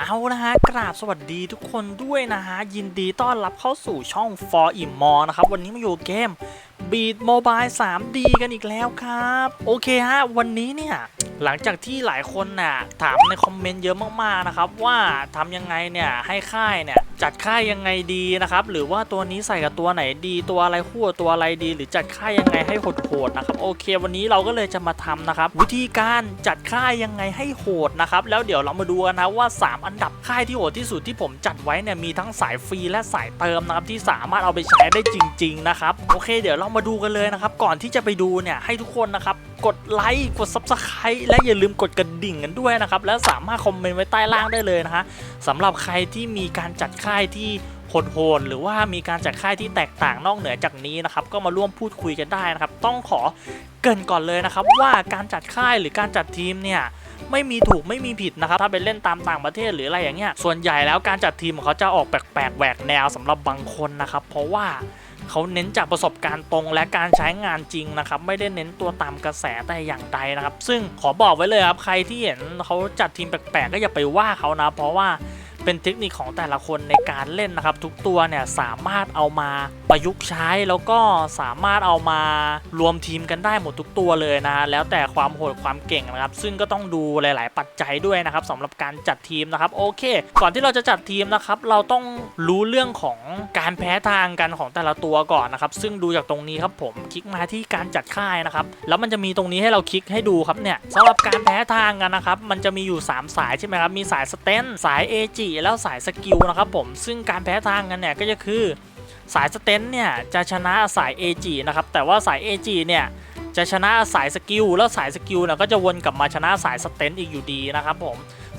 เอานะฮะกราบสวัสดีทุกคนด้วยนะฮะ ยินดีต้อนรับเข้าสู่ช่อง For i m m o นะครับ วันนี้มาอยู่เกม Beat Mobile 3D กันอีกแล้วครับ โอเคฮะ วันนี้เนี่ย หลังจากที่หลายคนน่ะถามในคอมเมนต์เยอะมากๆนะครับ ว่าทำยังไงเนี่ยให้ค่ายเนี่ย จัดค่ายยังไงดีนะครับ หรือว่าตัวนี้ใส่กับตัวไหนดีตัวอะไรคู่ตัวอะไรดี หรือจัดค่ายยังไงให้โหดๆนะครับโอเค วันนี้เราก็เลยจะมาทำนะครับ วิธีการจัดค่ายยังไงให้โหดนะครับแล้วเดี๋ยวเรามาดูกันนะว่า 3 อันดับค่ายที่โหดที่สุดที่ผมจัดไว้เนี่ยมีทั้งสายฟรีและสายเติมนะครับที่สามารถเอาไปใช้ได้จริง ๆ นะครับโอเค เดี๋ยวเรามาดูกันเลยนะครับ ก่อนที่จะไปดูเนี่ยให้ทุกคนนะครับ กดไลค์กด Subscribe และอย่าลืมกดกระดิ่งกันด้วยนะครับ และสามารถคอมเมนต์ไว้ใต้ล่างได้เลยนะฮะสำหรับใครที่มีการจัดค่ายที่โหดๆหรือว่ามีการจัดค่ายที่แตกต่างนอกเหนือจากนี้นะครับ ก็มาร่วมพูดคุยกันได้นะครับ ต้องขอเกรินก่อนเลยนะครับ ว่าการจัดค่ายหรือการจัดทีมเนี่ยไม่มีถูกไม่มีผิดนะครับ ถ้าไปเล่นตามต่างประเทศหรืออะไรอย่างเงี้ยส่วนใหญ่แล้วการจัดทีมของเขาจะออกแปลกๆแหวกแนวสำหรับบางคนนะครับ เพราะว่า เขาเน้นจากประสบการณ์ตรงและการใช้งานจริงนะครับไม่ได้เน้นตัวตามกระแสแต่อย่างใดนะครับ ซึ่งขอบอกไว้เลยครับใครที่เห็นเขาจัดทีมแปลกๆก็อย่าไปว่าเขานะเพราะว่า เป็นเทคนิคของแต่ละคนในการเล่นนะครับ ทุกตัวเนี่ยสามารถเอามาประยุกต์ใช้แล้วก็สามารถเอามารวมทีมกันได้หมดทุกตัวเลยนะฮะแล้วแต่ความโหดความเก่งนะครับ ซึ่งก็ต้องดูหลาย ๆ ปัจจัยด้วยนะครับสำหรับการจัดทีมนะครับโอเค ก่อนที่เราจะจัดทีมนะครับเราต้องรู้เรื่องของการแพ้ทางกันของแต่ละตัวก่อนนะครับ ซึ่งดูจากตรงนี้ครับผมคลิกมาที่การจัดค่ายนะครับ แล้วมันจะมีตรงนี้ให้เราคลิกให้ดูครับเนี่ยสำหรับการแพ้ทางกันนะครับ มันจะมีอยู่ 3 สายใช่ไหมครับมีสายสเตนสาย AG แล้วสายสกิลนะครับผมซึ่งการแพ้ทางกันเนี่ยก็จะคือสายสเตนเนี่ยจะชนะสาย AG นะครับแต่ว่าสาย AG เนี่ยจะชนะสายสกิลแล้วสายสกิลเนี่ยก็จะวนกลับมาชนะสายสเตนอีกอยู่ดีนะครับผม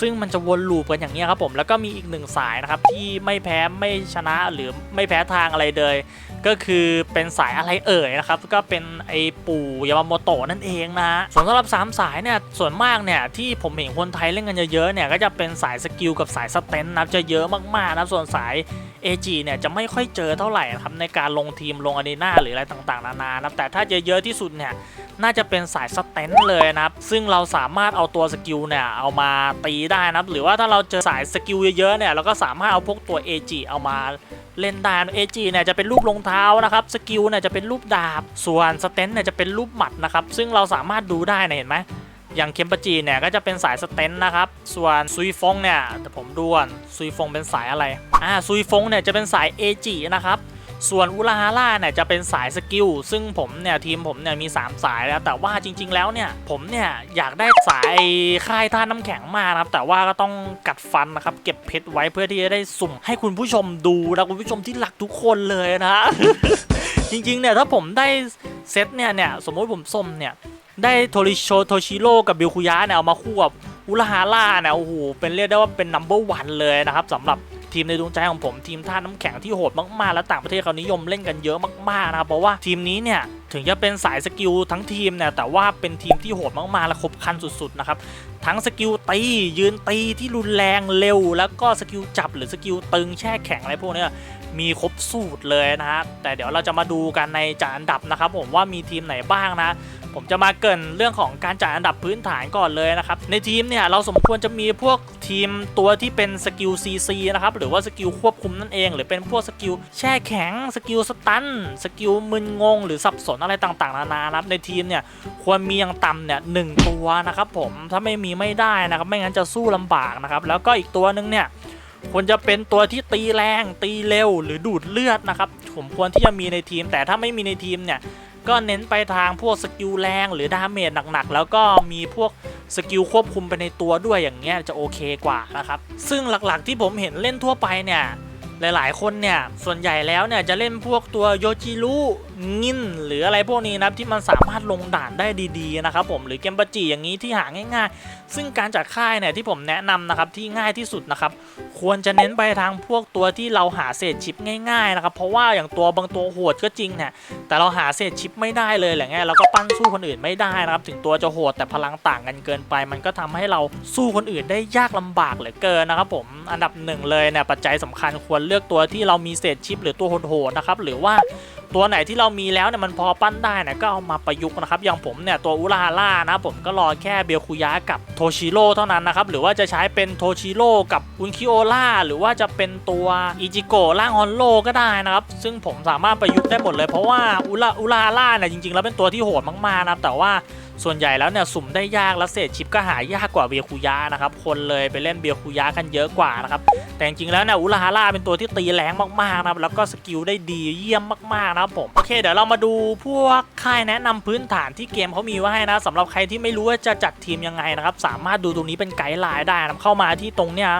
ซึ่งมันจะวนลูปกันอย่างนี้ครับผมแล้วก็มีอีกหนึ่งสายนะครับที่ไม่แพ้ไม่ชนะหรือไม่แพ้ทางอะไรเลย ก็คือเป็นสายอะไรเอ่ยนะครับ ก็เป็นไอปู่ยามาโมโตะนั่นเองนะฮะส่วนสำหรับ 3 สายเนี่ยส่วนมากเนี่ยที่ผมเห็นคนไทยเล่นกันเยอะๆเนี่ยก็จะเป็นสายสกิลกับสายสเตนนะจะเยอะมากๆนะส่วนสาย AG เนี่ยจะไม่ค่อยเจอเท่าไหร่นะครับในการลงทีมลงอารีนาหรืออะไรต่างๆ นานานะแต่ถ้าจะเยอะที่สุดเนี่ยน่าจะเป็นสายสเตนเลยนะครับซึ่งเราสามารถเอาตัวสกิลเนี่ยเอามาตีได้นะครับหรือว่าถ้าเราเจอสายสกิลเยอะๆเนี่ยเราก็สามารถเอาพวกตัว AG เอามาเล่นได้ AG เนี่ยจะเป็นรูปรองเท้านะครับสกิลเนี่ยจะเป็นรูปดาบ ส่วนสเตนเนี่ยจะเป็นรูปหมัดนะครับซึ่งเราสามารถดูได้นะเห็นไหมอย่างเคมปจีเนี่ยก็จะเป็นสายสเตนนะครับ ส่วนซุยฟงเนี่ยแต่ผมดูก่อนซุยฟงเป็นสายอะไรอ่าซุยฟงเนี่ยจะเป็นสายเอจินะครับ ส่วนอุลาฮาร่าเนี่ยจะเป็นสายสกิล ซึ่งผมเนี่ยทีมผมเนี่ยมี 3 สายแล้วแต่ว่าจริง ๆ แล้วเนี่ยผมเนี่ยอยากได้สายค่ายท่าน้ำแข็งมากนะครับ แต่ว่าก็ต้องกัดฟันนะครับ เก็บเพชรไว้เพื่อที่จะได้สุ่มให้คุณผู้ชมดูนะคุณผู้ชมที่รักทุกคนเลยนะจริงๆเนี่ยถ้าผมได้เซตเนี่ยเนี่ยสมมติผมส้มเนี่ยได้โทริโชโทชิโร่กับบิลคุยะเนี่ยเอามาคู่กับอุลาฮาร่าเนี่ยโอ้โหเป็นเรียกได้ว่าเป็นนัมเบอร์วันเลยนะครับสำหรับ ทีมในดวงใจของผมทีมท่าน้ำแข็งที่โหดมากๆ และต่างประเทศเขานิยมเล่นกันเยอะมากๆนะครับเพราะว่าทีมนี้เนี่ยถึงจะเป็นสายสกิลทั้งทีมเนี่ยแต่ว่าเป็นทีมที่โหดมากๆและครบคันสุดๆนะครับทั้งสกิลตียืนตีที่รุนแรงเร็ว แล้วก็สกิลจับหรือสกิลตึงแช่แข็งอะไรพวกนี้มีครบสูตรเลยนะฮะแต่เดี๋ยวเราจะมาดูกันในจัดอันดับนะครับผมว่ามีทีมไหนบ้างนะ ผมจะมาเกินเรื่องของการจัดอันดับพื้นฐานก่อนเลยนะครับ ในทีมเนี่ยเราสมควรจะมีพวกทีมตัวที่เป็นสกิล CC นะครับ หรือว่าสกิลควบคุมนั่นเอง หรือเป็นพวกสกิลแช่แข็ง สกิลสตัน สกิลมึนงง หรือสับสนอะไรต่างๆ นานานะครับ ในทีมเนี่ยควรมีอย่างต่ำเนี่ยหนึ่งตัวนะครับผมถ้าไม่มีไม่ได้นะครับ ไม่งั้นจะสู้ลำบากนะครับ แล้วก็อีกตัวหนึงเนี่ยควรจะเป็นตัวที่ตีแรงตีเร็วหรือดูดเลือดนะครับผมควรที่จะมีในทีม แต่ถ้าไม่มีในทีมเนี่ย ก็เน้นไปทางพวกสกิลแรงหรือดาเมจหนักๆ แล้วก็มีพวกสกิลควบคุมไปในตัวด้วยอย่างเงี้ยจะโอเคกว่านะครับ ซึ่งหลักๆที่ผมเห็นเล่นทั่วไปเนี่ย หลายๆ คนเนี่ย ส่วนใหญ่แล้วเนี่ยจะเล่นพวกตัวโยจิรุงินหรืออะไรพวกนี้นะครับที่มันสามารถลงด่านได้ดีๆนะครับผมหรือเกมปาจิอย่างนี้ที่หาง่าย ๆ ซึ่งการจัดค่ายเนี่ยที่ผมแนะนำนะครับที่ง่ายที่สุดนะครับควรจะเน้นไปทางพวกตัวที่เราหาเศษชิปง่ายๆนะครับเพราะว่าอย่างตัวบางตัวโหดก็จริงเนี่ยแต่เราหาเศษชิปไม่ได้เลยแหละไงเราก็ปั้นสู้คนอื่นไม่ได้นะครับถึงตัวจะโหดแต่พลังต่างกันเกินไป มันก็ทำให้เราสู้คนอื่นได้ยากลำบากเหลือเกินนะครับผมอันดับหนึ่งเลยเนี่ยปัจจัยสำคัญควรเลือกตัวที่เรามีเศษชิป หรือตัวโหดๆนะครับหรือว่า ตัวไหนที่เรามีแล้วเนี่ยมันพอปั้นได้เนี่ยก็เอามาประยุกต์นะครับอย่างผมเนี่ยตัวอุราร่านะผมก็รอแค่เบลคุยะกับโทชิโร่เท่านั้นนะครับหรือว่าจะใช้เป็นโทชิโร่กับอุนคิโอล่าหรือว่าจะเป็นตัวอิจิโกะร่างฮอนโลก็ได้นะครับซึ่งผมสามารถประยุกต์ได้หมดเลยเพราะว่าอุราอุราร่าเนี่ยจริงๆ แล้วเป็นตัวที่โหดมากๆนะแต่ว่า ส่วนใหญ่แล้วเนี่ยสุ่มได้ยากและเศษชิปก็หายากกว่าเบียคุยะนะครับ คนเลยไปเล่นเบียคุยะกันเยอะกว่านะครับ แต่จริงๆแล้วเนี่ยอุลาฮาร่าเป็นตัวที่ตีแรงมากๆนะครับ แล้วก็สกิลได้ดีเยี่ยมมากๆนะครับผม โอเค เดี๋ยวเรามาดูพวกค่ายแนะนำพื้นฐานที่เกมเขามีไว้ให้นะสำหรับใครที่ไม่รู้ว่าจะจัดทีมยังไงนะครับ สามารถดูตรงนี้เป็นไกด์ไลน์ได้นะเข้ามาที่ตรงเนี้ย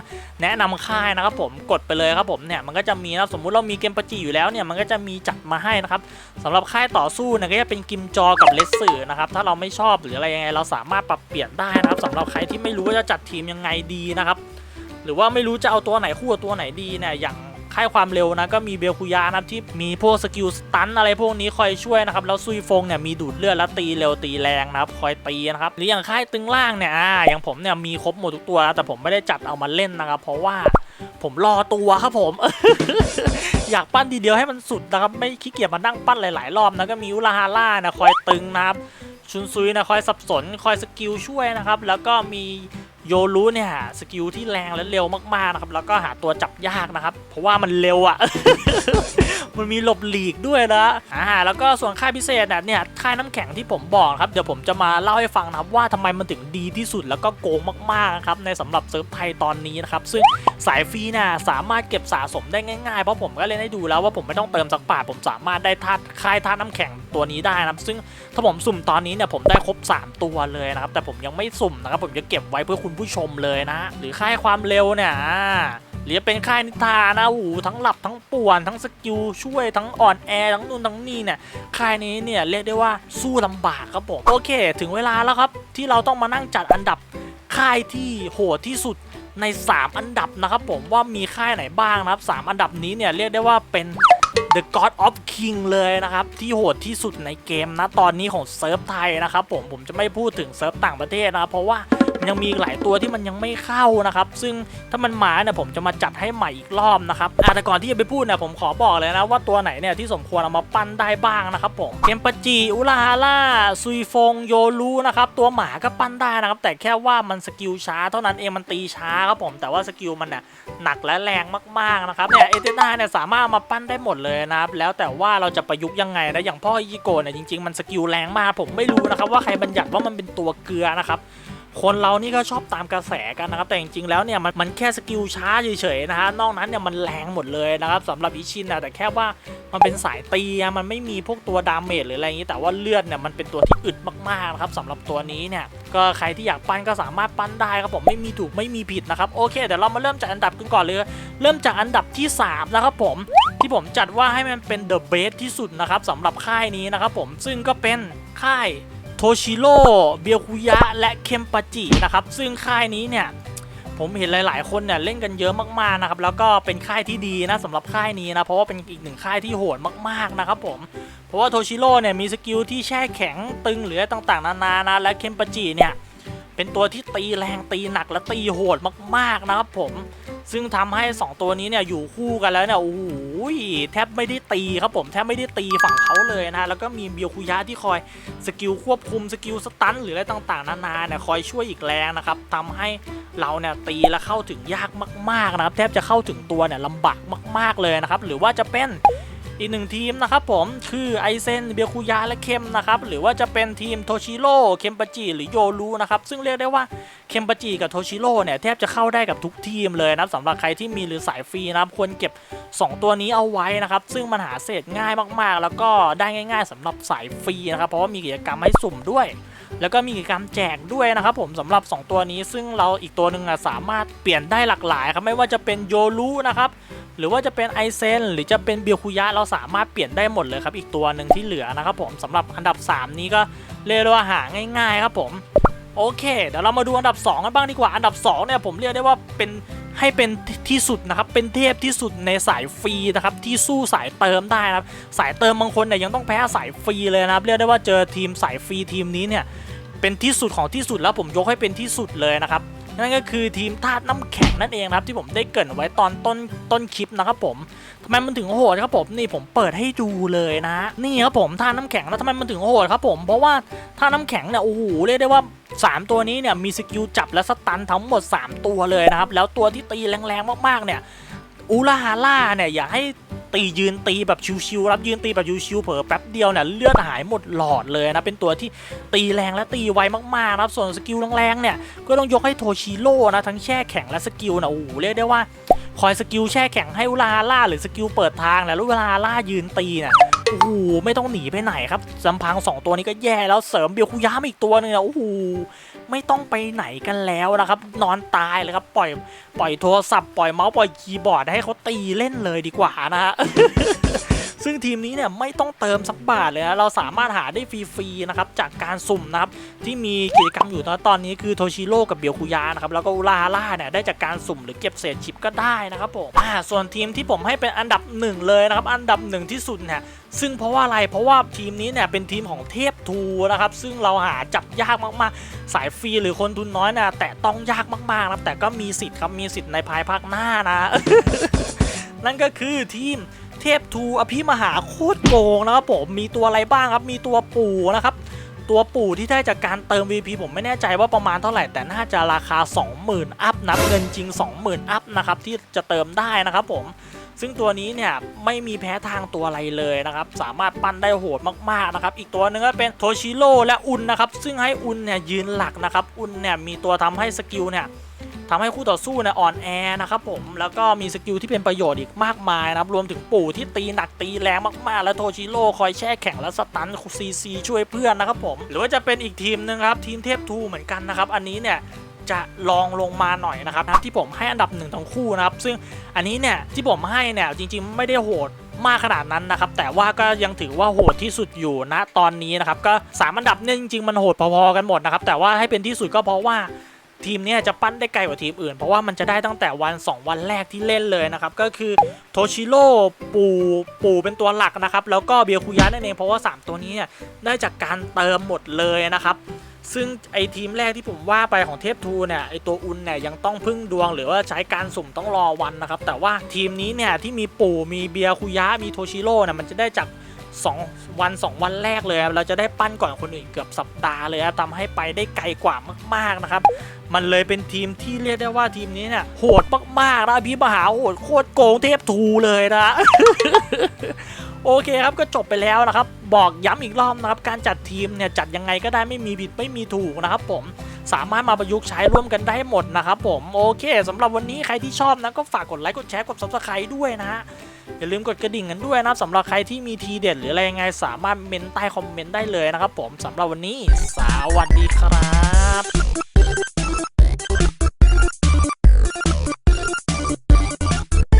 แนะนำค่ายนะครับผม กดไปเลยครับผมเนี่ยมันก็จะมีนะสมมุติเรามีเกมปะจีอยู่แล้วเนี่ยมันก็จะมีจัดมาให้นะครับสำหรับค่ายต่อสู้เนี่ยก็จะเป็นกิมจอกับเลสสื่อนะครับถ้าเราไม่ชอบหรืออะไรยังไงเราสามารถปรับเปลี่ยนได้นะครับสำหรับใครที่ไม่รู้ว่าจะจัดทีมยังไงดีนะครับ หรือว่าไม่รู้จะเอาตัวไหนคู่กับตัวไหนดีเนี่ยอย่างค่ายความเร็วนะก็มีเบลคุยานะครับที่มีพวกสกิลสตันอะไรพวกนี้คอยช่วยนะครับแล้วซุยฟงเนี่ยมีดูดเลือดและตีเร็วตีแรงนะครับคอยตีนะครับหรืออย่างค่ายตึงล่างเนี่ยอ่าอย่างผมเนี่ยมีครบหมดทุกตัวนะแต่ผมไม่ได้จัดเอามาเล่นนะครับ เพราะว่าผมรอตัวครับผม อยากปั้นทีเดียวให้มันสุดนะครับ ไม่ขี้เกียจมานั่งปั้นหลาย ๆ รอบนะก็มีอุลาฮาร่านะคอยตึงนะครับ ชุนซุยนะคอยสับสนคอยสกิลช่วยนะครับ แล้วก็มีโยรู้เนี่ยสกิลที่แรงและเร็วมากๆนะครับ แล้วก็หาตัวจับยากนะครับ เพราะว่ามันเร็วอะ่ะ มันมีหลบหลีกด้วยนะอ่าแล้วก็ส่วนค่ายพิเศษนะเนี่ยค่ายน้ำแข็งที่ผมบอกครับเดี๋ยวผมจะมาเล่าให้ฟังนะครับว่าทำไมมันถึงดีที่สุดแล้วก็โกงมากๆครับในสำหรับเซิร์ฟไทยตอนนี้นะครับซึ่งสายฟรีน่ะสามารถเก็บสะสมได้ง่ายๆ เพราะผมก็เล่นให้ดูแล้วว่าผมไม่ต้องเติมสักบาทผมสามารถได้ธาตุค่ายธาตุน้ำแข็งตัวนี้ได้นะครับซึ่งถ้าผมสุ่มตอนนี้เนี่ยผมได้ครบ 3 ตัวเลยนะครับแต่ผมยังไม่สุ่มนะครับผมจะเก็บไว้เพื่อคุณผู้ชมเลยนะ หรือค่ายความเร็วเนี่ย อ่าหรือเป็นค่ายนิทานะโอ้โหทั้งหลับทั้งป่วนทั้งสกิลช่วยทั้งอ่อนแอทั้งนู่นทั้งนี่เนี่ยค่ายนี้เนี่ยเรียกได้ว่าสู้ลำบากครับผมโอเค ถึงเวลาแล้วครับที่เราต้องมานั่งจัดอันดับค่ายที่โหดที่สุดใน 3 อันดับนะครับผมว่ามีค่ายไหนบ้างนะครับ 3 อันดับนี้เนี่ยเรียกได้ว่าเป็น The God of King เลยนะครับ ที่โหดที่สุดในเกมนะตอนนี้ของเซิร์ฟไทยนะครับผมผมจะไม่พูดถึงเซิร์ฟต่างประเทศนะครับเพราะว่า มันยังมีหลายตัวที่มันยังไม่เข้านะครับ ซึ่งถ้ามันมาเนี่ยผมจะมาจัดให้ใหม่อีกรอบนะครับแต่ก่อนที่จะไปพูดเนี่ยผมขอบอกเลยนะว่าตัวไหนเนี่ยที่สมควรเอามาปั้นได้บ้างนะครับผมเกมปจิอุลาฮาร่าซุยฟงโยรูนะครับตัวหมาก็ปั้นได้นะครับ แต่แค่ว่ามันสกิลช้าเท่านั้นเองมันตีช้าครับผม แต่ว่าสกิลมันเนี่ยหนักและแรงมากๆนะครับเนี่ยเอเตนาเนี่ยสามารถามาปั้นได้หมดเลยนะครับแล้วแต่ว่าเราจะประยุกต์ยังไงนะอย่างพ่ออิจิโกะเนี่ยจริงๆมันสกิลแรงมากผมไม่รู้นะครับว่าใครบัญญัติว่ามันเป็นตัวเกลือนะครับ คนเรานี่ก็ชอบตามกระแสกันนะครับ แต่จริงๆแล้วเนี่ยมันมันแค่สกิลช้าเฉยๆนะฮะนอกนั้นเนี่ยมันแรงหมดเลยนะครับสำหรับอิชินนะแต่แค่ว่ามันเป็นสายตีมันไม่มีพวกตัวดาเมจหรืออะไรอย่างนี้ แต่ว่าเลือดเนี่ยมันเป็นตัวที่อึดมากๆนะครับสำหรับตัวนี้เนี่ยก็ใครที่อยากปั้นก็สามารถปั้นได้ครับผมไม่มีถูกไม่มีผิดนะครับโอเคเดี๋ยวเรามาเริ่มจากอันดับกันก่อนเลย เริ่มจากอันดับที่สามนะครับผมที่ผมจัดว่าให้มันเป็นเดอะเบสที่สุดนะครับสำหรับค่ายนี้นะครับผมซึ่งก็เป็นค่าย ทชิโร่เบียคุยะ และเคมปาจินะครับ ซึ่งค่ายนี้เนี่ย ผมเห็นหลาย ๆ คนเนี่ยเล่นกันเยอะมากๆนะครับ แล้วก็เป็นค่ายที่ดีนะสำหรับค่ายนี้นะ เพราะว่าเป็นอีกหนึ่งค่ายที่โหดมากๆนะครับผม เพราะว่าโทชิโร่เนี่ยมีสกิลที่แช่แข็งตึงหรือต่างๆ นานานะ และเคมปาจิเนี่ย เป็นตัวที่ตีแรงตีหนักและตีโหดมากๆนะครับผม ซึ่งทำให้ 2 ตัวนี้เนี่ยอยู่คู่กันแล้วเนี่ยโอ้โหแทบไม่ได้ตีครับผมแทบไม่ได้ตีฝั่งเขาเลยนะแล้วก็มีเบียวคุยะที่คอยสกิลควบคุมสกิลสตันหรืออะไรต่างๆนานาเนี่ยคอยช่วยอีกแรงนะครับทำให้เราเนี่ยตีแล้วเข้าถึงยากมากๆนะครับแทบจะเข้าถึงตัวเนี่ยลำบากมาก ๆเลยนะครับหรือว่าจะเป็น อีกหนึ่งทีมนะครับผมคือไอเซนเบียคุยะและเคมนะครับหรือว่าจะเป็นทีมโทชิโร่เคมปาจิหรือโยรูนะครับซึ่งเรียกได้ว่าเคมปาจิกับโทชิโร่เนี่ยแทบจะเข้าได้กับทุกทีมเลยนะสำหรับใครที่มีหรือสายฟรีนะครับควรเก็บ 2 ตัวนี้เอาไว้นะครับซึ่งมันหาเศษง่ายมากๆ แล้วก็ได้ง่าย ๆสำหรับสายฟรีนะครับเพราะว่ามีกิจกรรมให้สุ่มด้วยแล้วก็มีกิจกรรมแจกด้วยนะครับผมสำหรับ 2 ตัวนี้ซึ่งเราอีกตัวหนึ่งอะสามารถเปลี่ยนได้หลากหลายครับไม่ว่าจะเป็นโยรุนะครับ หรือว่าจะเป็นไอเซนหรือจะเป็นเบียคุยะเราสามารถเปลี่ยนได้หมดเลยครับ อีกตัวหนึ่งที่เหลือนะครับผมสำหรับอันดับ 3 นี้ก็เรียกได้ว่าหาง่ายๆครับผมโอเค เดี๋ยวเรามาดูอันดับ 2 กันบ้างดีกว่าอันดับ 2 เนี่ยผมเรียกได้ว่าเป็นให้เป็นที่สุดนะครับ เป็นเทพที่สุดในสายฟรีนะครับ ที่สู้สายเติมได้นะครับ สายเติมบางคนเนี่ยยังต้องแพ้สายฟรีเลยนะครับ เรียกได้ว่าเจอทีมสายฟรีทีมนี้เนี่ยเป็นที่สุดของที่สุดแล้วผมยกให้เป็นที่สุดเลยนะครับ นั่นก็คือทีมธาตุน้ำแข็งนั่นเองครับที่ผมได้เกรินไว้ตอนต้นต้นคลิปนะครับผมทำไมมันถึงโหดครับผมนี่ผมเปิดให้ดูเลยนะ นี่ครับผมธาตุน้ำแข็งแล้วทำไมมันถึงโหดครับผมเพราะว่าธาตุน้ำแข็งเนี่ยโอ้โหเรียกได้ว่า 3 ตัวนี้เนี่ยมีสกิลจับและสตันทั้งหมด 3 ตัวเลยนะครับแล้วตัวที่ตีแรงๆมากๆเนี่ยอูราฮาร่าเนี่ยอย่าให้ ตียืนตีแบบชิวๆรับยืนตีแบบชิวๆเผลอแป๊บเดียวเนี่ยเลือดหายหมดหลอดเลยนะเป็นตัวที่ตีแรงและตีไวมากๆนะครับส่วนสกิลแรงๆเนี่ยก็ต้องยกให้โทชิโร่นะทั้งแช่แข็งและสกิลนะโอ้โหเรียกได้ว่าคอยสกิลแช่แข็งให้อุลาฮาร่าหรือสกิลเปิดทางนะแล้วเวลาฮาร่ายืนตีเนี่ยโอ้โหไม่ต้องหนีไปไหนครับลำพังสองตัวนี้ก็แย่แล้วเสริมเบียวคุยามอีกตัวหนึงนะโอ้โห ไม่ต้องไปไหนกันแล้วนะครับ นอนตายเลยครับ ปล่อย ปล่อยโทรศัพท์ ปล่อยเมาส์ ปล่อยคีย์บอร์ดให้เขาตีเล่นเลยดีกว่านะฮะ ซึ่งทีมนี้เนี่ยไม่ต้องเติมสักบาทเลยนะเราสามารถหาได้ฟรีๆนะครับจากการสุ่มนะครับที่มีกิจกรรมอยู่ตอนนี้คือโทชิโร่กับเบียวคุยานะครับแล้วก็อุราฮาร่าเนี่ยได้จากการสุ่มหรือเก็บเศษชิปก็ได้นะครับผมอ่าส่วนทีมที่ผมให้เป็นอันดับหนึ่งเลยนะครับอันดับหนึ่งที่สุดเนี่ยซึ่งเพราะว่าอะไรเพราะว่าทีมนี้เนี่ยเป็นทีมของเทพทูนะครับ ซึ่งเราหาจับยากมากๆ สายฟรีหรือคนทุนน้อยเนี่ยแต่ต้องยากมากๆนะครับแต่ก็มีสิทธิ์ครับมีสิทธิ์ในภายภาคหน้านะ นั่นก็คือทีม เทพทูอภิมหาโคตรโกงนะครับผมมีตัวอะไรบ้างครับ มีตัวปู่นะครับ ตัวปู่ที่ได้จากการเติม VP ผมไม่แน่ใจว่าประมาณเท่าไหร่แต่น่าจะราคา 20,000 อัพนับเงินจริง 20,000 อัพนะครับที่จะเติมได้นะครับผมซึ่งตัวนี้เนี่ยไม่มีแพ้ทางตัวอะไรเลยนะครับ สามารถปั้นได้โหดมากๆนะครับ อีกตัวหนึงก็เป็นโทชิโร่และอุนนะครับ ซึ่งให้อุนเนี่ยยืนหลักนะครับ อุนเนี่ยมีตัวทำให้สกิลเนี่ย ทำให้คู่ต่อสู้เนี่ยอ่อนแอนะครับผมแล้วก็มีสกิลที่เป็นประโยชน์อีกมากมายนะครับรวมถึงปู่ที่ตีหนักตีแรงมากๆ และโทชิโร่คอยแช่แข็งและสตันซีซีช่วยเพื่อนนะครับผม หรือว่าจะเป็นอีกทีมหนึงครับทีมเทพทูเหมือนกันนะครับอันนี้เนี่ยจะลองลงมาหน่อยนะครับที่ผมให้อันดับหนึ่งทั้งคู่นะครับ ซึ่งอันนี้เนี่ยที่ผมให้เนี่ยจริงๆ ไม่ได้โหดมากขนาดนั้นนะครับ แต่ว่าก็ยังถือว่าโหดที่สุดอยู่ณตอนนี้นะครับ ก็สามอันดับเนี่ยจริงๆมันโหดพอๆกันหมดนะครับ แต่ว่าให้เป็นที่สุดก็เพราะว่า ทีมนี้จะปั้นได้ไกลกว่าทีมอื่น เพราะว่ามันจะได้ตั้งแต่วัน 2 วันแรกที่เล่นเลยนะครับ ก็คือโทชิโร่ปูปูเป็นตัวหลักนะครับ แล้วก็เบียคุยะนั่นเองเพราะว่า 3 ตัวนี้เนี่ยได้จากการเติมหมดเลยนะครับซึ่งไอทีมแรกที่ผมว่าไปของเทพทูเนี่ยไอตัวอุนเนี่ยยังต้องพึ่งดวงหรือว่าใช้การสุ่มต้องรอวันนะครับ แต่ว่าทีมนี้เนี่ยที่มีปู่มีเบียคุยะมีโทชิโร่เนี่ยมันจะได้จาก 2 วัน 2 วันแรกเลยครับเราจะได้ปั้นก่อนคนอื่นเกือบสัปดาห์เลยครับทำให้ไปได้ไกลกว่ามากๆนะครับ มันเลยเป็นทีมที่เรียกได้ว่าทีมนี้เนี่ยโหดมากๆนะพี่มหาโหดโคตรโกงเทพทูเลยนะโอเคครับก็จบไปแล้วนะครับ บอกย้ำอีกรอบนะครับ การจัดทีมเนี่ยจัดยังไงก็ได้ไม่มีผิดไม่มีถูกนะครับผม สามารถมาประยุกต์ใช้ร่วมกันได้หมดนะครับผมโอเคสำหรับวันนี้ใครที่ชอบนะก็ฝากกดไลค์กดแชร์กดซับสไครต์ด้วยนะฮะอย่าลืมกดกระดิ่งกันด้วยนะสำหรับใครที่มีทีเด็ดหรืออะไรยังไงสามารถเมนใต้คอมเมนต์ได้เลยนะครับผมสำหรับวันนี้สวัสดีครับ